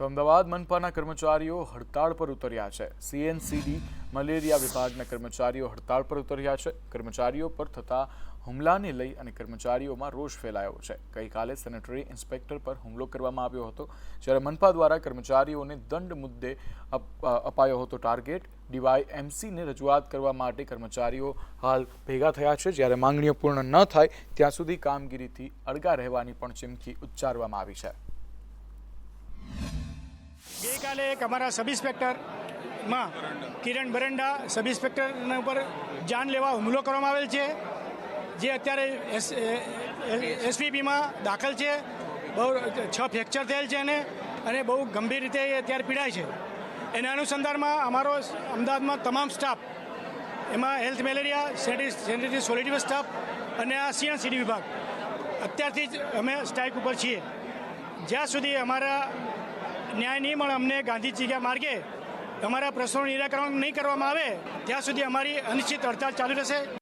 તો અમદાવાદ મનપાના કર્મચારીઓ હડતાળ પર ઉતર્યા છે. સીએનસીડી મલેરિયા વિભાગના કર્મચારીઓ હડતાળ પર ઉતર્યા છે. કર્મચારીઓ પર થતા હુમલાને લઈ અને કર્મચારીઓમાં રોષ ફેલાયો છે. ગઈકાલે સેનેટરી ઇન્સ્પેક્ટર પર હુમલો કરવામાં આવ્યો હતો. જ્યારે મનપા દ્વારા કર્મચારીઓને દંડ મુદ્દે અપ- અપાયો હતો ટાર્ગેટ ડીવાય એમસીને રજૂઆત કરવા માટે કર્મચારીઓ હાલ ભેગા થયા છે. જ્યારે માંગણીઓ પૂર્ણ ન થાય, ત્યાં સુધી કામગીરીથી અળગા રહેવાની પણ ચીમકી ઉચ્ચારવામાં આવી છે. ગઈકાલે એક અમારા સબ ઇન્સ્પેક્ટરમાં કિરણ બરંડા સબ ઇન્સ્પેક્ટરના ઉપર જાન લેવા હુમલો કરવામાં આવેલ છે, જે અત્યારે એસવીપીમાં દાખલ છે. બહુ છ ફ્રેક્ચર થયેલ છે એને અને બહુ ગંભીર રીતે એ અત્યારે પીડાય છે. એના અનુસંધાનમાં અમારો અમદાવાદમાં તમામ સ્ટાફ, એમાં હેલ્થ મેલેરિયા સેનિટરી સોલિટિવ સ્ટાફ અને આ સીએનસીડી વિભાગ. અત્યારથી જ અમે સ્ટ્રાઇક ઉપર છીએ. જ્યાં સુધી અમારા ન્યાય નહીં મળે અમને ગાંધીજી માર્ગે. અમારા પ્રશ્નો નિરાકરણ નહીં કરવામાં આવે, ત્યાં સુધી અમારી અનિશ્ચિત હડતાલ ચાલુ રહેશે.